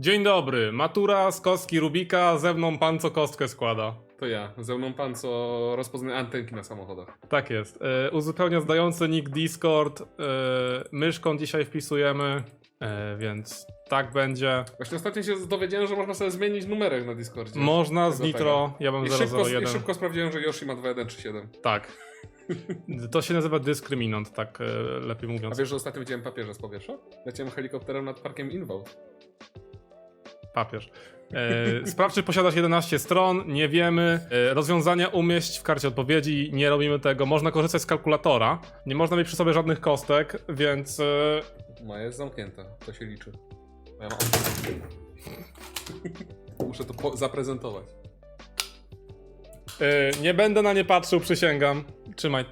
Dzień dobry, matura z kostki Rubika, ze mną pan co kostkę składa. To ja, ze mną pan, co rozpoznaje antenki na samochodach. Tak jest. E, uzupełnia zdający nick Discord. E, myszką dzisiaj wpisujemy, e, więc tak będzie. Właśnie ostatnio się dowiedziałem, że można sobie zmienić numerek na Discordzie. Można z Tego Nitro, ja mam I szybko, I 001. szybko sprawdziłem, że Yoshi ma 2137. Tak. To się nazywa dyskryminant, tak e, lepiej A mówiąc. wiesz, że ostatnio widziałem papieża z powietrza? Leciałem helikopterem nad parkiem Inwold. Papież. E, sprawdź, czy posiadasz 11 stron, nie wiemy. E, rozwiązania umieść w karcie odpowiedzi, nie robimy tego. Można korzystać z kalkulatora, nie można mieć przy sobie żadnych kostek, więc e, Moja jest zamknięta, to się liczy. A Ja mam... Muszę to zaprezentować. e, nie będę na nie patrzył, przysięgam. Trzymaj.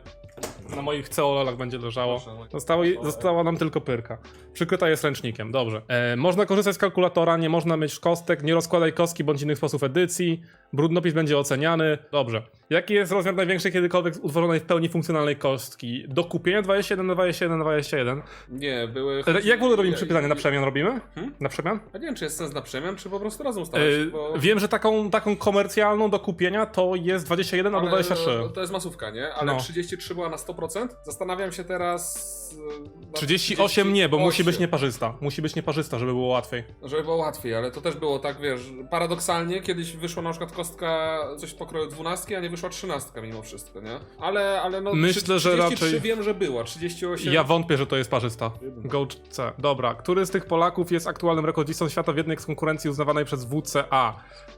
Na moich ceololach będzie leżało. Proszę. Zostało, została nam tylko pyrka. Przykryta jest ręcznikiem, dobrze. E, można korzystać z kalkulatora, nie można mieć kostek, nie rozkładaj kostki bądź innych sposób edycji. Brudnopis będzie oceniany. Dobrze. Jaki jest rozmiar największej kiedykolwiek utworzonej w pełni funkcjonalnej kostki? Do kupienia 21 na 21 na 21. Nie, były... E, Jak w ogóle robimy Ja- przypisanie? Na przemian robimy? Hmm? Na przemian? A nie wiem, czy jest sens na przemian, czy po prostu razem ustawiać, E, bo... Wiem, że taką, taką komercjalną do kupienia to jest 21 albo Ale 23. no, To jest masówka, nie? Ale No. 33 była na 100%. Zastanawiam się teraz... e, na 38 nie, bo musi być 38. nieparzysta. Musi być nieparzysta, żeby było łatwiej. Żeby było łatwiej, ale to też było tak, wiesz, paradoksalnie kiedyś wyszła na przykład kostka coś w pokroju 12, a nie wyszła 13 mimo wszystko, nie? Ale, ale no Myślę, trzy- że 33 raczej- wiem, że była, 38... Ja wątpię, że to jest parzysta. Go C. Dobra. Który z tych Polaków jest aktualnym rekordzistą świata w jednej z konkurencji uznawanej przez WCA?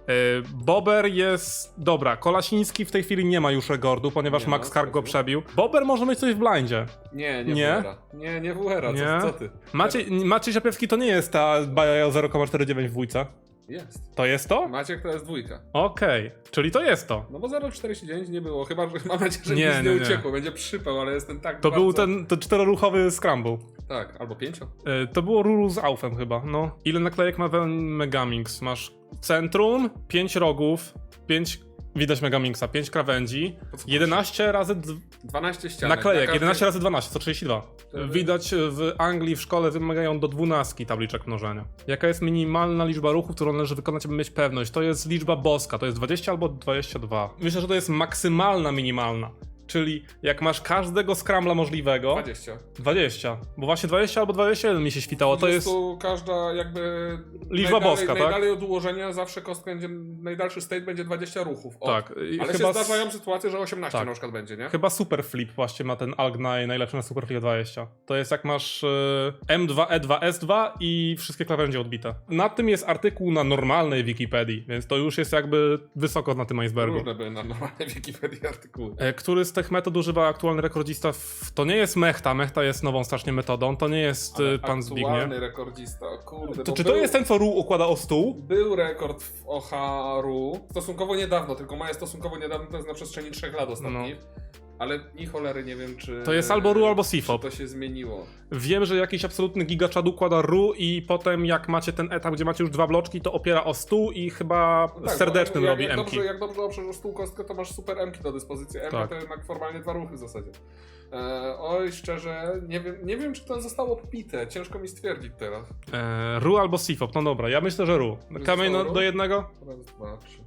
Yy, Bober jest. Dobra, Kolasiński w tej chwili nie ma już rekordu, ponieważ Nie ma, Max go przebił. Bober może mieć coś w blindzie. Nie, nie, Nie? WR-a. Nie, nie WR-a, Nie? co, co ty? Maciej, Maciej to nie jest ta Baja 0,49 w dwójce. Jest. To jest to? Maciek to jest dwójka. Okej, czyli to jest to. No bo 0,49 nie było, chyba, że mam nadzieję, że Nie, nic nie, nie, nie. uciekło, będzie przypał, ale jestem tak To bardzo... był ten to czteroruchowy scramble. Tak, albo pięcio. Yy, to było Ruru z Aufem chyba, no. Ile naklejek ma ten Megamix? Masz centrum, 5 rogów, 5... Widać Megamixa, 5 krawędzi, Po co 11 razy d- 12 ścianek. naklejek, Na każdej- 11 razy 12, to 32. Wtedy- Widać w Anglii w szkole wymagają do 12 tabliczek mnożenia. Jaka jest minimalna liczba ruchów, którą należy wykonać, aby mieć pewność? To jest liczba boska, to jest 20 albo 22. Myślę, że to jest maksymalna minimalna. Czyli jak masz każdego skramla możliwego, 20. 20. Bo właśnie 20 albo 21 mi się świtało. To jest. 20 każda jakby... Liczba najdalej, boska, tak? Najdalej od ułożenia zawsze kostka będzie... Najdalszy state będzie 20 ruchów. O. Tak. i Ale chyba, się zdarzają sytuacje, że 18 tak. na przykład będzie, nie? chyba Superflip właśnie ma ten Algnai najlepszy na Superflip 20. To jest jak masz y, M2, E2, S2 i wszystkie krawędzie odbite. Nad tym jest artykuł na normalnej Wikipedii, więc to już jest jakby wysoko na tym icebergu. Różne były na normalnej Wikipedii artykuły. E, Który z tych metod używa aktualny rekordzista? W... To nie jest Mechta, Mechta jest nową strasznie metodą, to nie jest Ale y, pan Zbigniew. Aktualny rekordzista, kurde. To, czy to był- jest ten, co Ru układa o stół? Był rekord w Oharu stosunkowo niedawno, tylko moje stosunkowo niedawno to jest na przestrzeni 3 lat ostatnich. Ale i cholery nie wiem, czy. To jest albo Ru, albo Sifop. to się zmieniło. Wiem, że jakiś absolutny gigaczad układa ru i potem jak macie ten etap, gdzie macie już dwa bloczki, to opiera o stół i chyba No tak, serdecznym jak, robi jak emki. dobrze, jak dobrze oprzesz o stół kostkę, to masz super emki do dyspozycji. Emki Tak. to jednak formalnie dwa ruchy w zasadzie. E, oj, szczerze, nie wiem, nie wiem, czy to zostało popite. Ciężko mi stwierdzić teraz. E, ru albo sifop, no dobra, ja myślę, że ru. Kamień no, do jednego? Raz, dwa, trzy.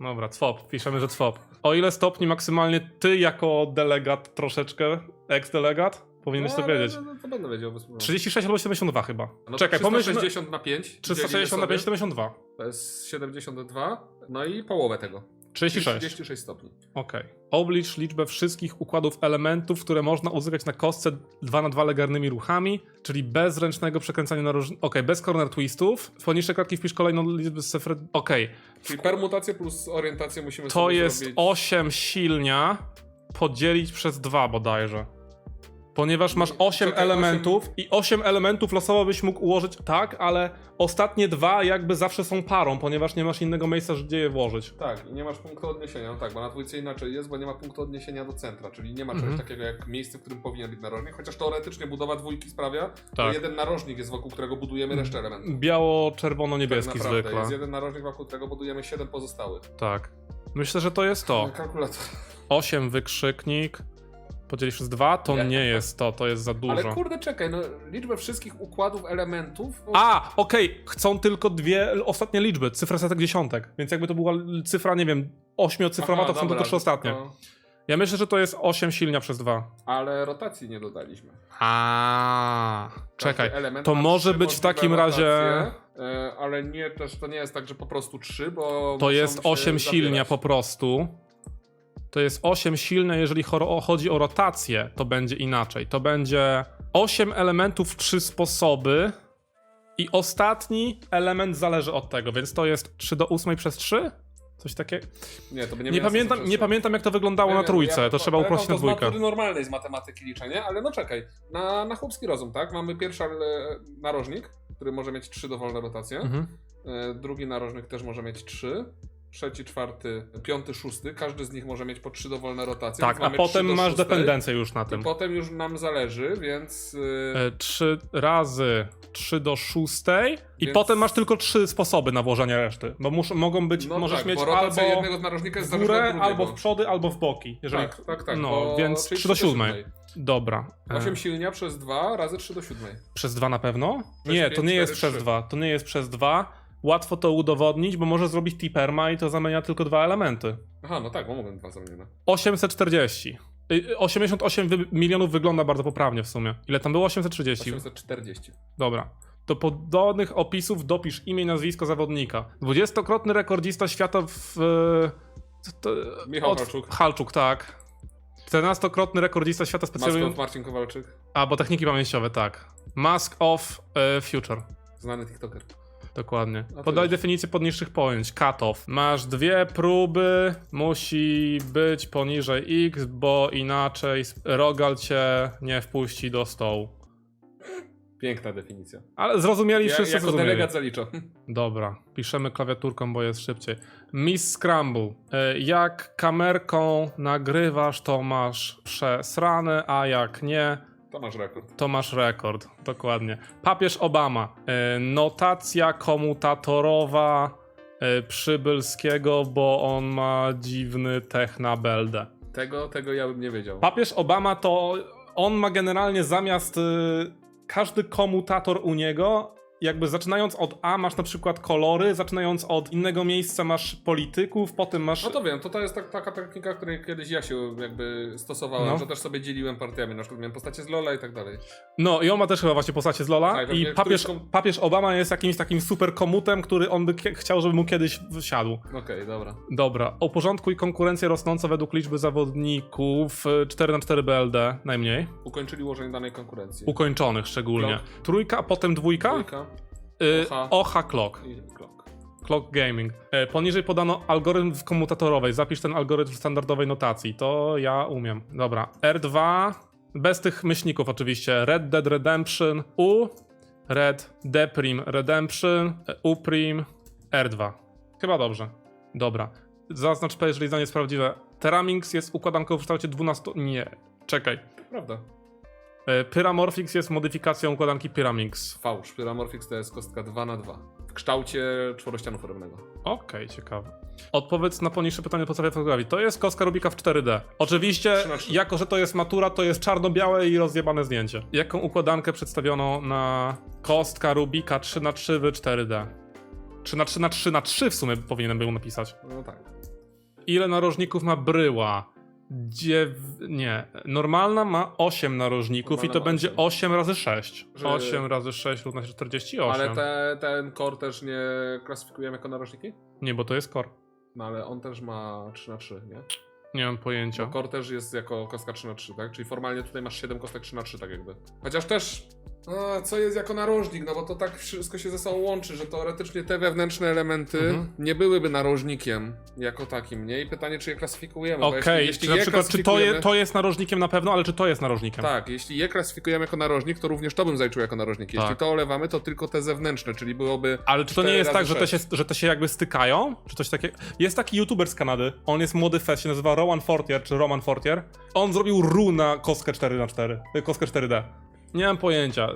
Dobra, cwop, piszemy, że cwop. O ile stopni maksymalnie ty jako delegat troszeczkę, ex-delegat, powinieneś No, to wiedzieć. no, To będę wiedział. bez problemu. 36 albo 72 chyba. No Czekaj, pomyśl... 360 na 5. 360 na 5, 72. To jest 72. No i połowę tego. 36. 36 stopni. Okej. Oblicz liczbę wszystkich układów elementów, które można uzyskać na kostce 2 na 2 legarnymi ruchami, czyli bez ręcznego przekręcania na róż... Okej, bez corner twistów. W poniższej kratki wpisz kolejną liczbę z cyfr... Okej. Czyli permutację plus orientację musimy To sobie jest zrobić. 8 silnia podzielić przez 2 bodajże. Ponieważ masz 8 Czekaj, elementów i 8 elementów losowo byś mógł ułożyć tak, ale ostatnie dwa jakby zawsze są parą, ponieważ nie masz innego miejsca, gdzie je włożyć. Tak, i nie masz punktu odniesienia. No tak, bo na dwójce inaczej jest, bo nie ma punktu odniesienia do centra, czyli nie ma czegoś Mhm. takiego jak miejsce, w którym powinien być narożnik, chociaż teoretycznie budowa dwójki sprawia, że Tak. jeden narożnik jest wokół którego budujemy resztę elementów. Biało-czerwono-niebieski tak naprawdę. zwykle. Jest jeden narożnik, wokół którego budujemy 7 pozostałych. Tak. Myślę, że to jest to. Kalkulator. 8 wykrzyknik, podzielić przez 2, to Nie. nie jest to, to jest za dużo. Ale kurde, czekaj, no liczbę wszystkich układów elementów. o- A, okej, chcą tylko dwie ostatnie liczby, cyfra setek dziesiątek, więc jakby to była cyfra, nie wiem, ośmiocyfrowa, Aha, to chcą dobra, tylko trzy ostatnie. to- Ja myślę, że to jest 8 silnia przez 2. Ale rotacji nie dodaliśmy. A, czekaj, to może być w takim razie... rotacje, e, ale nie, też to nie jest tak, że po prostu trzy, bo. To jest się 8 silnia zabierać. po prostu. To jest 8 silne, jeżeli chodzi o rotację, to będzie inaczej. To będzie 8 elementów w 3 sposoby i ostatni element zależy od tego, więc to jest 3 do 8 przez 3? Coś takiego? Nie, to by nie, Nie, pamiętam, sensu nie pamiętam jak to wyglądało Nie na wiem, trójce, ja to trzeba pamiętam uprościć na to dwójkę. matury normalnej z matematyki liczenie, ale no czekaj, na, na chłopski rozum, tak? Mamy pierwszy e, narożnik, który może mieć trzy dowolne rotacje, Mhm. e, drugi narożnik też może mieć trzy, trzeci, czwarty, piąty, szósty, każdy z nich może mieć po trzy dowolne rotacje. Tak, a potem trzy masz szóstej. dependencję już na I tym. potem już nam zależy, więc... e, 3 razy 3 do 6 i Więc- potem masz tylko 3 sposoby na włożenie reszty. Bo mus, mogą być, No możesz tak, mieć albo jednego narożnika jest w górę, albo w przody, albo w boki. Jeżeli... Tak, tak, tak. No, bo, więc 3 do 7. siódmej. Dobra. E, 8 silnia przez 2 razy 3 do 7. Przez 2 na pewno? Przez nie, to pięć, nie jest cztery, przez trzy. 2. To nie jest przez 2. Łatwo to udowodnić, bo może zrobić T-perma i to zamienia tylko dwa elementy. Aha, no tak, bo mogłem dwa zamienione. 840. Y, 88 wy milionów wygląda bardzo poprawnie w sumie. Ile tam było? 830. 840. Dobra. Do podobnych opisów dopisz imię i nazwisko zawodnika. Dwudziestokrotny rekordzista świata w... e, Michał Halczuk. Halczuk, tak. 14-krotny rekordzista świata specjalnie. Maskot Marcin Kowalczyk, A, bo techniki pamięciowe, tak. Mask of e, Future. znany TikToker. Dokładnie. Podaj definicję podniższych pojęć. Cut-off. Masz dwie próby, musi być poniżej x, bo inaczej Rogal cię nie wpuści do stołu. Piękna definicja. Ale zrozumieli, Ja, wszyscy jako zrozumieli. delegat zaliczam. Dobra, piszemy klawiaturką, bo jest szybciej. Miss Scramble. E, Jak kamerką nagrywasz, to masz przesrane, a jak nie, To masz rekord. to masz rekord. Dokładnie. Papież Obama. E, Notacja komutatorowa e, Przybylskiego, bo on ma dziwny tech na beldę. Tego, tego ja bym nie wiedział. Papież Obama to on ma generalnie zamiast y, każdy komutator u niego, jakby zaczynając od A masz na przykład kolory, zaczynając od innego miejsca masz polityków, potem masz. No to wiem, to, to jest tak, taka technika, której kiedyś ja się jakby stosowałem, No. że też sobie dzieliłem partiami, na przykład miałem postacie z Lola i tak dalej. No i on ma też chyba właśnie postacie z Lola. Tak, I papież, któryś papież Obama jest jakimś takim super komutem, który on by chciał, żeby mu kiedyś wsiadł. Okej, dobra. Dobra, uporządkuj konkurencję rosnącą według liczby zawodników y, 4 na 4 BLD najmniej. Ukończyli ułożenie danej konkurencji. Ukończonych szczególnie. Klok. Trójka, a potem dwójka. Dwójka Y, Oha. Oha Clock. Clock Gaming. E, poniżej podano algorytm w komutatorowej. Zapisz ten algorytm w standardowej notacji. To ja umiem. Dobra. R2. Bez tych myślników oczywiście. Red Dead Redemption. U. Red Deprim Redemption. e, U prim. R2. Chyba dobrze. Dobra. Zaznacz P, jeżeli zdanie jest prawdziwe. Teramings jest układanką w kształcie 12. Nie. Czekaj. Prawda. E, Pyramorphix jest modyfikacją układanki Pyramix. Fałsz. Pyramorphix to jest kostka 2 na 2 W kształcie czworościanu foremnego. Okej, ciekawe. Odpowiedz na poniższe pytanie podstawie fotografii. To jest kostka Rubika w 4D. Oczywiście, Trzy na trzy. jako że to jest matura, to jest czarno-białe i rozjebane zdjęcie. Jaką układankę przedstawiono na kostka Rubika 3 na 3 w 4D? 3 na 3 na 3 na 3 w sumie powinienem był napisać. No tak. Ile narożników ma bryła? Dziew... Nie. Normalna ma 8 narożników i Normalna to ma będzie osiem. 8 razy 6. Że- 8 razy 6 równa się 48. Ale te, ten core też nie klasyfikujemy jako narożniki? Nie, bo to jest core. No ale on też ma 3 na 3 nie? Nie mam pojęcia. Bo core też jest jako kostka 3 na 3 tak? Czyli formalnie tutaj masz 7 kostek 3 na 3 tak jakby. Chociaż też... A, co jest jako narożnik? No bo to tak wszystko się ze sobą łączy, że teoretycznie te wewnętrzne elementy Mhm. nie byłyby narożnikiem jako takim, nie? I pytanie, czy je klasyfikujemy. Okej, jeśli, czy jeśli na przykład, czy to, je, to jest narożnikiem na pewno, ale czy to jest narożnikiem? Tak, jeśli je klasyfikujemy jako narożnik, to również to bym zaliczył jako narożnik. Jeśli Tak. to olewamy, to tylko te zewnętrzne, czyli byłoby... Ale czy to nie jest tak, że te, się, że te się jakby stykają? Czy coś takiego? Jest taki youtuber z Kanady, on jest młody fest, się nazywa Roman Fortier, czy Roman Fortier. On zrobił ru na kostkę 4 na 4 kostkę 4D. Nie mam pojęcia.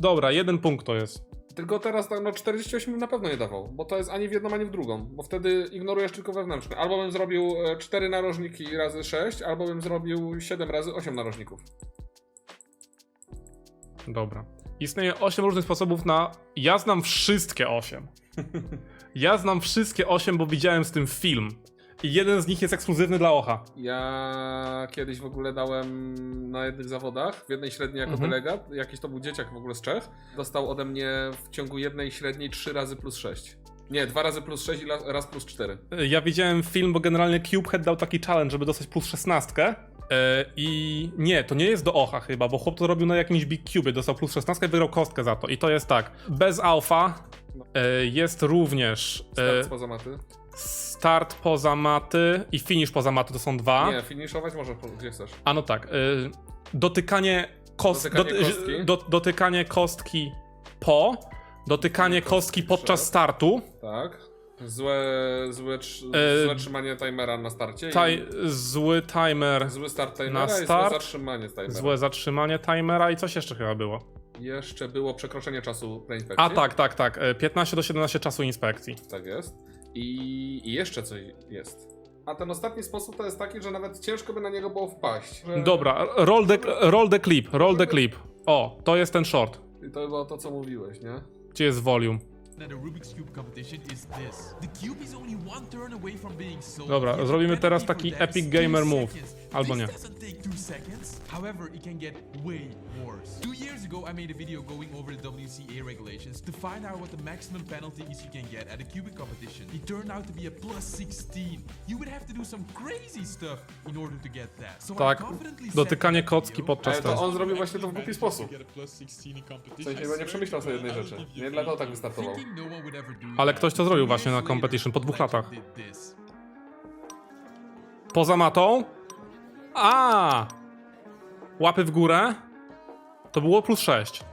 Dobra, jeden punkt to jest. Tylko teraz tak, no 48 bym na pewno nie dawał, bo to jest ani w jedną, ani w drugą, bo wtedy ignorujesz tylko wewnętrzny. Albo bym zrobił 4 narożniki razy 6, albo bym zrobił 7 razy 8 narożników. Dobra. Istnieje 8 różnych sposobów na. Ja znam wszystkie 8. Ja znam wszystkie 8, bo widziałem z tym film. I jeden z nich jest ekskluzywny dla Ocha. Ja kiedyś w ogóle dałem na jednych zawodach, w jednej średniej jako Mhm. delegat, jakiś to był dzieciak w ogóle z Czech, dostał ode mnie w ciągu jednej średniej 3 razy plus 6. Nie, 2 razy plus 6 i la- raz plus 4. Ja widziałem film, bo generalnie Cubehead dał taki challenge, żeby dostać plus 16. E, I nie, to nie jest do Ocha chyba, bo chłop to robił na jakimś Big Cube, dostał plus 16 i wygrał kostkę za to. I to jest tak. Bez alfa e, jest również Start e, spoza maty. Start poza maty i finish poza maty, to są dwa. Nie, finiszować możesz po- gdzie chcesz. A no tak. Y, dotykanie, Dotykanie doty- kostki. do, dotykanie kostki po. Dotykanie Kostki kostki podczas przed. startu. Tak. Złe, złe, trz- E, złe trzymanie timera na starcie. Taj, zły timer. zły start timera na i złe start. zatrzymanie timera. Złe zatrzymanie timera i coś jeszcze chyba było. Jeszcze było przekroczenie czasu preinfekcji. A tak, tak, tak. y, 15 do 17 czasu inspekcji. Tak jest. I, I jeszcze coś jest. A ten ostatni sposób to jest taki, że nawet ciężko by na niego było wpaść. Że... Dobra, roll the, roll the clip, roll the clip. O, to jest ten short. I to było to, co mówiłeś, nie? Gdzie jest volume? Now the Rubik's Cube competition is this. The cube is only one turn away from being sold. Dobra, zrobimy teraz taki epic gamer move. Albo This nie. doesn't take two seconds. However, it can get way worse. Two years ago, I made a video going over the WCA regulations to find out what the maximum penalty is you can get at a cubic competition. It turned out to be a plus 16. You would have to do some crazy stuff in order to get that. So Tak, dotykanie kocki podczas Ale to on zrobił właśnie to w głupi sposób. W sensie, bo nie przemyślał sobie jednej rzeczy. Nie dlatego tak wystartował. Ale ktoś to zrobił właśnie na competition po dwóch latach. Poza matą? A! Łapy w górę? To było plus 6.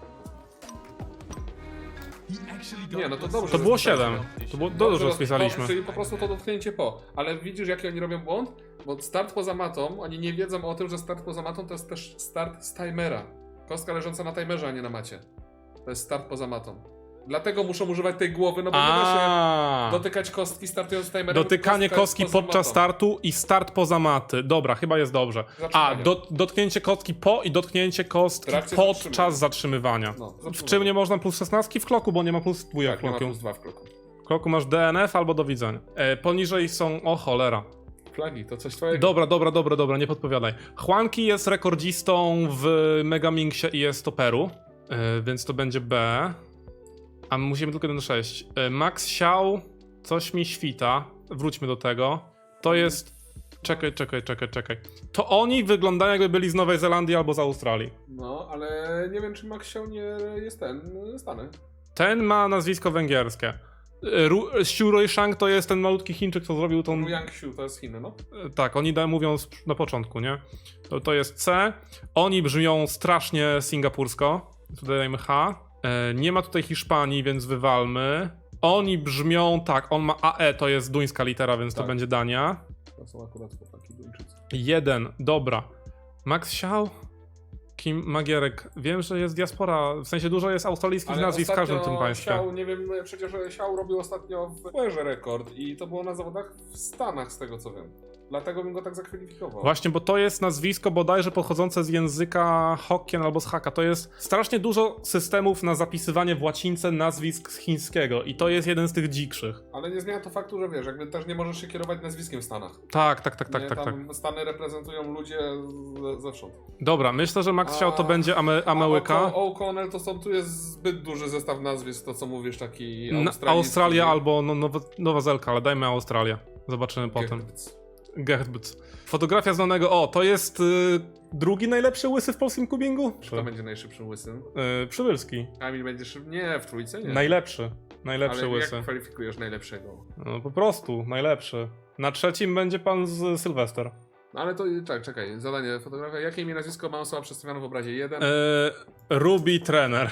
He actually got Nie, no to dobrze, To że było zostawił. 7. To było Dobrze, rozpisaliśmy. No, czyli po prostu to dotknięcie po. Ale widzisz, jaki oni robią błąd? Bo start poza matą, oni nie wiedzą o tym, że start poza matą to jest też start z timera. Kostka leżąca na timerze, a nie na macie. To jest start poza matą. Dlatego muszą używać tej głowy, no bo nie da się dotykać kostki startując timerem. Dotykanie kostka jest kostki poza podczas matą. startu i start poza maty. Dobra, chyba jest dobrze. A, Zatrzymanie. do, dotknięcie kostki po i dotknięcie kostki W trakcie podczas zatrzymywania. No, W zatrzymanie. czym nie można plus 16? W kloku, bo nie ma plus 2 Tak, w nie ma plus dwa w kroku. W kloku masz DNF albo do widzenia. E, poniżej są... O cholera. Flagi, to coś twojego. Dobra, dobra, dobra, dobra, nie podpowiadaj. Juanki jest rekordzistą w Megamingsie i jest to Peru, e, więc to będzie B. A my musimy tylko 1-6. E, Max Xiao, coś mi świta. Wróćmy do tego. To jest... Czekaj, czekaj, czekaj, czekaj. To oni wyglądają jakby byli z Nowej Zelandii albo z Australii. No, ale nie wiem, czy Max się nie jest ten, Stany. Ten ma nazwisko węgierskie. E, Ru- Xiu Roishang to jest ten malutki Chińczyk, co zrobił tą... Yang Xiu to jest Chiny, no. E, Tak, oni da, mówią na początku, nie? To, to jest C. Oni brzmią strasznie singapursko. Tutaj dajmy H. E, nie ma tutaj Hiszpanii, więc wywalmy. Oni brzmią tak, on ma AE, to jest duńska litera, więc to Tak. będzie Dania. To są akurat chłopaki Duńczycy. Jeden, dobra. Max Xiao? Kim Magierek? Wiem, że jest diaspora, w sensie dużo jest australijskich nazwisk w każdym tym państwie. Siał, nie wiem, przecież Siał robił ostatnio w Puerze rekord i to było na zawodach w Stanach, z tego co wiem. Dlatego bym go tak zakwalifikował. Właśnie, bo to jest nazwisko bodajże pochodzące z języka Hokkien albo z Hakka. To jest strasznie dużo systemów na zapisywanie w łacince nazwisk z chińskiego i to jest jeden z tych dzikszych. Ale nie zmienia to faktu, że wiesz, jakby też nie możesz się kierować nazwiskiem w Stanach. Tak, tak, tak, tak, nie, tak, tak. Stany reprezentują ludzie ze- zewsząd. Dobra, myślę, że Max chciał to będzie Ame A Amełyka. O'Co- O'Connell to są, tu jest zbyt duży zestaw nazwisk, to co mówisz, taki. Australia albo no, Nowa, Nowa Zelka, ale dajmy Australię. Zobaczymy potem. Gerbc. Fotografia znanego. O, to jest y, drugi najlepszy łysy w polskim kubingu? Kto będzie najszybszym łysym? Y, Przybylski. Kamil będzie szyb... Nie, w trójce nie. Najlepszy. Najlepszy Ale łysy. jak kwalifikujesz najlepszego? No po prostu, najlepszy. Na trzecim będzie pan z Sylwester. No ale to tak, czekaj, zadanie fotografia. Jakie imię nazwisko ma osoba przedstawiona w obrazie? Jeden. E, Ruby Trener.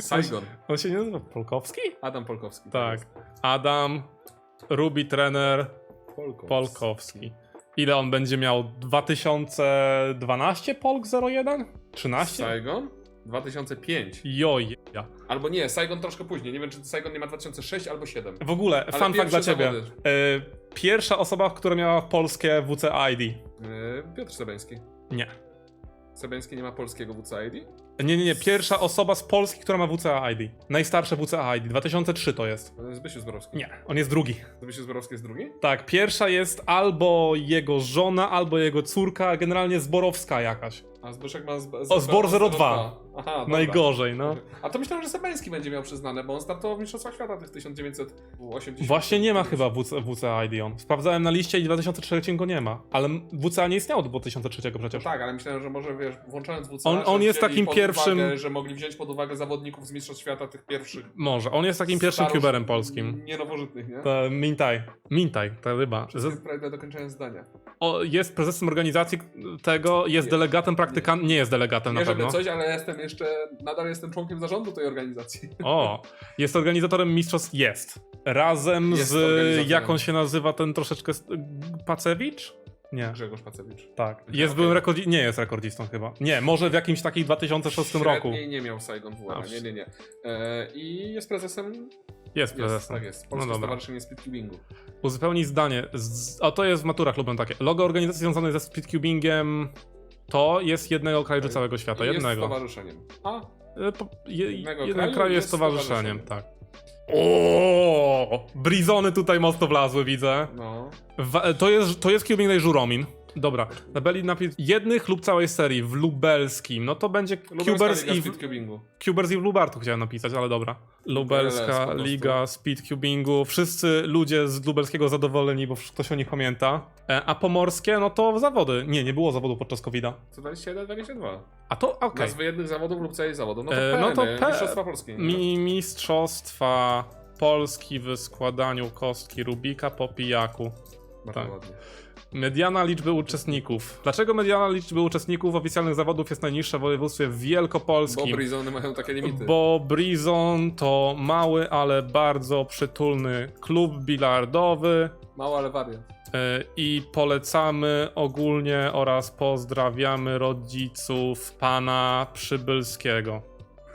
Saigon. On się nie nazywa Polkowski? Adam Polkowski. Tak. Adam, Ruby Trener, Polkowski. Polkowski. Ile on będzie miał? 2012 Polk 01? 13? Saigon? 2005. Joj. Albo nie, Saigon troszkę później. Nie wiem, czy Saigon nie ma 2006 albo 7. W ogóle, Ale fun fact dla ciebie. zawody. E, pierwsza osoba, która miała polskie WC ID. Yy, Piotr Sebeński. Nie. Sebeński nie ma polskiego WCID? Nie, nie, nie. Pierwsza osoba z Polski, która ma WCA ID. Najstarsze WCA ID. 2003 to jest. To jest Zbysiu Zborowski. Nie, on jest drugi. Zbysiu Zborowski jest drugi? Tak, pierwsza jest albo jego żona, albo jego córka, generalnie Zborowska jakaś. A Zbyszek ma... Z, z, O, Zbor 02. Aha, dobra. Najgorzej, no. A to myślałem, że Sebeński będzie miał przyznane, bo on startował w Mistrzostwach Świata tych 1980. Właśnie nie ma chyba WC, WCA ID on. Sprawdzałem na liście i 2003 go nie ma. Ale WCA nie istniało do 2003 No przecież. tak, ale myślałem, że może wiesz, włączając WCA, On- on jest takim pod pierwszym- Uwagę, że mogli wziąć pod uwagę zawodników z Mistrzostw Świata tych pierwszych. Może. On jest takim pierwszym starość- kuberem polskim. Nie nowożytnych, nie? To Mintaj. Mintaj, ta ryba. Wszystkie prawie dokończając zdania. O, jest prezesem organizacji tego, jest Nie. delegatem praktykantem. Nie jest delegatem Nie na pewno. coś, ale jestem jeszcze, nadal jestem członkiem zarządu tej organizacji. O, jest organizatorem mistrzostw. Jest. Razem Jest z. Jak on się nazywa, ten troszeczkę. Pacewicz? Nie. Grzegorz Pacewicz. Tak. Jest byłym rekordzistą. Nie jest rekordzistą chyba. Nie, może w jakimś takim 2006 roku. Średniej nie miał Saigon WR, A, nie, nie, nie. E, I jest prezesem, Jest jest, prezesem. tak jest, No Polskie dobra. Stowarzyszenie Speedcubingu. Uzupełnić zdanie. Z... A to jest w maturach lubię takie. Logo organizacji związanej ze speedcubingiem to jest jednego kraju czy całego świata. I jest jednego. stowarzyszeniem. A, E, po- Je, Jednego jeden kraju kraj jest jest towarzyszeniem, stowarzyszeniem. tak. O, Brizony tutaj mocno wlazły, widzę. no. Wa- to jest, to jest Cubing Day Żuromin. Dobra, tabeli napis jednych lub całej serii w lubelskim, no to będzie Lubelska Cubers Liga i, w, Speedcubingu. Cubers i w Lubartu chciałem napisać, ale dobra. Lubelska LS. Liga Speedcubingu, wszyscy ludzie z lubelskiego zadowoleni, bo ktoś o nich pamięta. E, a pomorskie, no to zawody. Nie, nie było zawodu podczas COVID-a. Co 21, 22. A to okej. Nazwy jednych zawodów lub całej zawodów. No to E, no to? P- Mistrzostwa Polskie. nie? Mi mistrzostwa Polski w składaniu kostki Rubika po pijaku. Bardzo tak. ładnie. Mediana liczby uczestników. Dlaczego mediana liczby uczestników oficjalnych zawodów jest najniższa w województwie Bo wielkopolskim? Brizony mają takie limity. Bo Brizon to mały, ale bardzo przytulny klub bilardowy Mało, ale wariat. e, i polecamy ogólnie oraz pozdrawiamy rodziców pana Przybylskiego,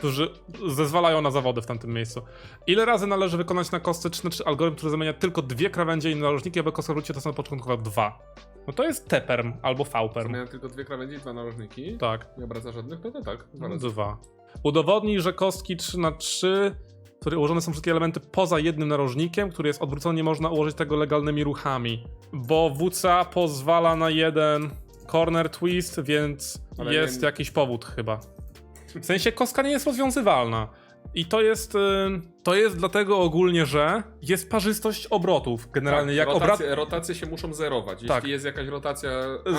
którzy zezwalają na zawody w tamtym miejscu. Ile razy należy wykonać na kostce 3 3 algorytm, który zamienia tylko dwie krawędzie i narożniki, aby kostka wróci to samo początkowo dwa? No to jest teperm albo fauperm. Miałem tylko dwie krawędzie i dwa narożniki. Tak. Nie obraca żadnych, no to tak. Dwa razy. Dwa. Udowodnij, że kostki 3 na 3 w której ułożone są wszystkie elementy poza jednym narożnikiem, który jest odwrócony, nie można ułożyć tego legalnymi ruchami. Bo WCA pozwala na jeden corner twist, więc Ale jest nie- jakiś powód chyba. W sensie kostka nie jest rozwiązywalna. I to jest, y, to jest dlatego ogólnie, że jest parzystość obrotów. Generalnie tak, jak obrat rotacje, rotacje się muszą zerować. Jeśli Tak. jest jakaś rotacja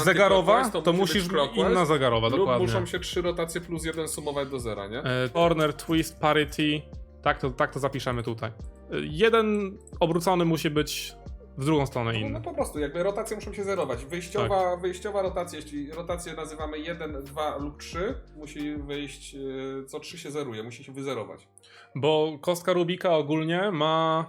zegarowa, to musi musisz inna zegarowa, lub dokładnie. muszą się trzy rotacje plus jeden sumować do zera, nie? E, Corner, twist, parity. Tak to, tak to zapiszemy tutaj. E, Jeden obrócony musi być w drugą stronę No, no inny. po prostu, jakby rotacje muszą się zerować. Wyjściowa, wyjściowa rotacja, jeśli rotację nazywamy 1, 2 lub 3, musi wyjść, yy, co 3 się zeruje, musi się wyzerować. Bo kostka Rubika ogólnie ma.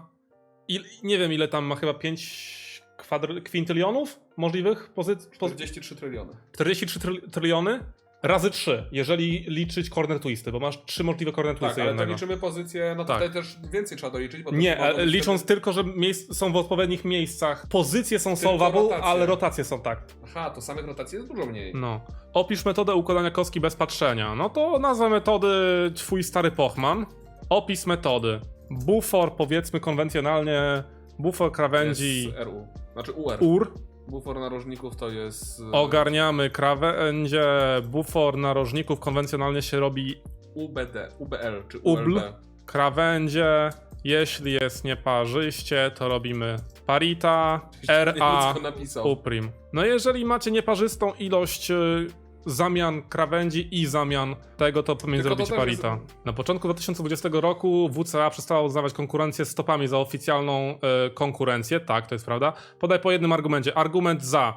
Il, nie wiem ile tam ma, chyba 5 kwadr... kwintylionów możliwych pozycji. 43 tryliony. 43 tryl- tryliony razy 3, jeżeli liczyć corner twisty, bo masz 3 możliwe corner Tak, twisty ale to jednego. liczymy pozycję, no Tak. tutaj też więcej trzeba doliczyć, bo to Nie, e, licząc wtedy- tylko, że miejsc są w odpowiednich miejscach. Pozycje są Tylko solvable, rotacje. ale rotacje są tak. Aha, to samych rotacji jest dużo mniej. No. Opisz metodę układania kostki bez patrzenia. No to nazwa metody twój stary Pochman. Opis metody. Bufor, powiedzmy konwencjonalnie, bufor krawędzi Jest RU. Znaczy UR. UR. Bufor narożników to jest yy, Ogarniamy krawędzie, bufor narożników konwencjonalnie się robi UBD, UBL czy UBL. ULB. krawędzie. Jeśli jest nieparzyście, to robimy parita, RA, napisał. uprim. No jeżeli macie nieparzystą ilość y, zamian krawędzi i zamian tego, to pomiędzy Tylko to parita. jest- Na początku 2020 roku WCA przestała uznawać konkurencję stopami za oficjalną y, konkurencję, tak, to jest prawda. Podaj po jednym argumencie. Argument za,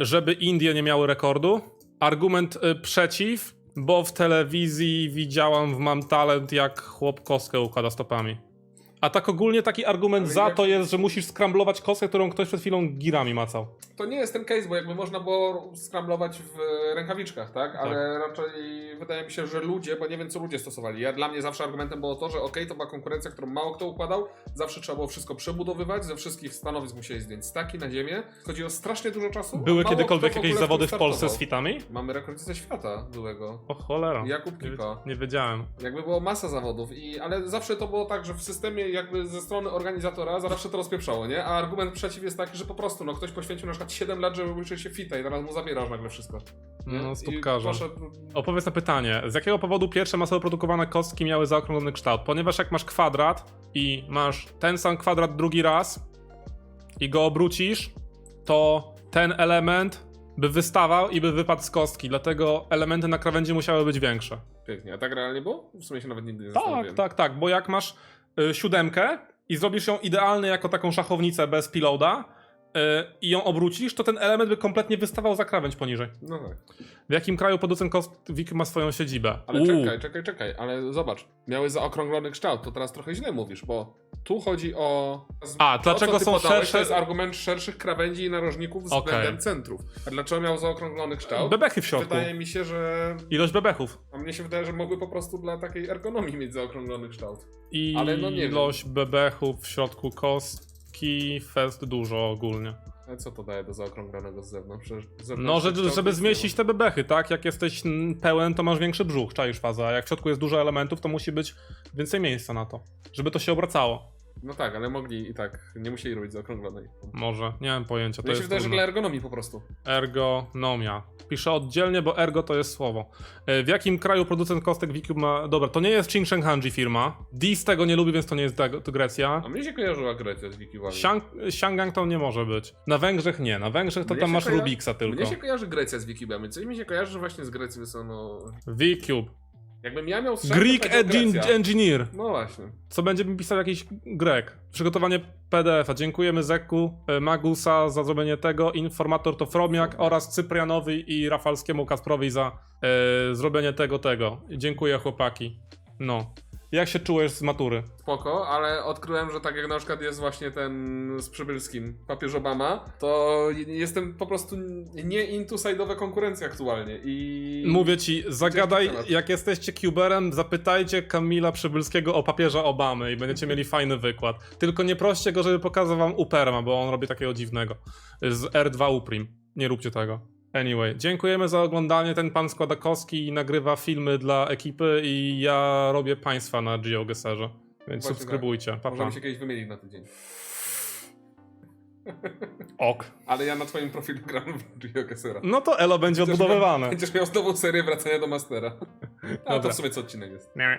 y, żeby Indie nie miały rekordu. Argument y, przeciw, bo w telewizji widziałam w Mam Talent, jak chłop kostkę układa stopami. A tak ogólnie taki argument Ale za jak- to jest, że musisz skramblować kostkę, którą ktoś przed chwilą girami macał. To nie jest ten case, bo jakby można było skramblować w rękawiczkach, tak? Ale raczej wydaje mi się, że ludzie, bo nie wiem co ludzie stosowali. Ja dla mnie zawsze argumentem było to, że okej, to była konkurencja, którą mało kto układał, zawsze trzeba było wszystko przebudowywać, ze wszystkich stanowisk musieli zdjąć staki na ziemię. Chodzi o strasznie dużo czasu. Były kiedykolwiek jakieś zawody w Polsce z fitami? Mamy rekordnicę świata byłego. O cholera. Jakub Nie, Kipa. nie wiedziałem. Jakby było masa zawodów, i, ale zawsze to było tak, że w systemie jakby ze strony organizatora zawsze to rozpieprzało, nie? A argument przeciw jest taki, że po prostu no, ktoś poświęcił na przykład 7 lat, żeby uczyć się fita i teraz mu zabierasz nagle wszystko. No, stópkarze. poszedł- Opowiedz na pytanie, z jakiego powodu pierwsze masowo produkowane kostki miały zaokrąglony kształt? Ponieważ jak masz kwadrat i masz ten sam kwadrat drugi raz i go obrócisz, to ten element by wystawał i by wypadł z kostki, dlatego elementy na krawędzi musiały być większe. Pięknie, a tak realnie było? W sumie się nawet nigdy nie Tak, tak, tak, bo jak masz y, siódemkę i zrobisz ją idealnie jako taką szachownicę bez piloda y, i ją obrócisz, to ten element by kompletnie wystawał za krawędź poniżej. No tak. W jakim kraju producent kostwik ma swoją siedzibę? Ale Uuu. czekaj, czekaj, czekaj, ale zobacz, miały zaokrąglony kształt, to teraz trochę źle mówisz, bo tu chodzi o... A, to, dlaczego są podałeś, szersze- To jest argument szerszych krawędzi i narożników względem Okej. centrów. A dlaczego miał zaokrąglony kształt? Bebechy w środku. Wydaje mi się, że Ilość bebechów. A mnie się wydaje, że mogły po prostu dla takiej ergonomii mieć zaokrąglony kształt. I Ale no nie wiem. ilość bebechów w środku kostki, fest dużo ogólnie. Ale co to daje do zaokrąglonego z zewnątrz? Z zewnątrz No, że, żeby zmieścić te bebechy, tak? Jak jesteś mm, pełen, to masz większy brzuch, czaisz faza. A jak w środku jest dużo elementów, to musi być więcej miejsca na to. Żeby to się obracało. No tak, ale mogli i tak, nie musieli robić zaokrąglonej. Może, nie mam pojęcia. To Mnie się jest wydaje, że trudne. dla ergonomii po prostu. Ergonomia. Piszę oddzielnie, bo ergo to jest słowo. E, W jakim kraju producent kostek Wiki ma... Dobra, to nie jest Chingsheng Hanji firma. Dis tego nie lubi, więc to nie jest to Grecja. A mnie się kojarzyła Grecja z Wikiwami. Xiang, Xiangang to nie może być. Na Węgrzech nie. Na Węgrzech to Mnie tam się masz koja- Rubiksa tylko. Mnie się kojarzy Grecja z Wikibami. Coś mi się kojarzy, właśnie z Grecji wysłano... V-Cube. Jakbym ja miał strzelać, Greek to powiedział engin- Grecja. Engineer. No właśnie. Co będzie mi pisał jakiś Grek. Przygotowanie PDF-a. Dziękujemy Zeku, e, Magusa za zrobienie tego. Informator to Fromiak oraz Cyprianowi i Rafalskiemu Kasprowi za e, zrobienie tego, tego. Dziękuję chłopaki. No. Jak się czułeś z matury? Spoko, ale odkryłem, że tak jak na przykład jest właśnie ten z Przybylskim, papież Obama, to jestem po prostu nie into side'owe konkurencje aktualnie i... Mówię ci, zagadaj, jak jesteście cuberem, zapytajcie Kamila Przybylskiego o papieża Obamy i będziecie mieli fajny wykład. Tylko nie proście go, żeby pokazał wam Uperma, bo on robi takiego dziwnego. Z R2 Uprim. Nie róbcie tego. Anyway, dziękujemy za oglądanie. Ten pan składa kostki i nagrywa filmy dla ekipy i ja robię państwa na GeoGuessrze. Więc Właśnie subskrybujcie. Pa, pa. Możemy się kiedyś wymienić na tydzień. Ok. Ale ja na twoim profilu gram w GeoGuessera. No to Elo będzie odbudowywane. Będziesz miał znowu serię wracania do Mastera. A to w sumie co odcinek jest. Nie.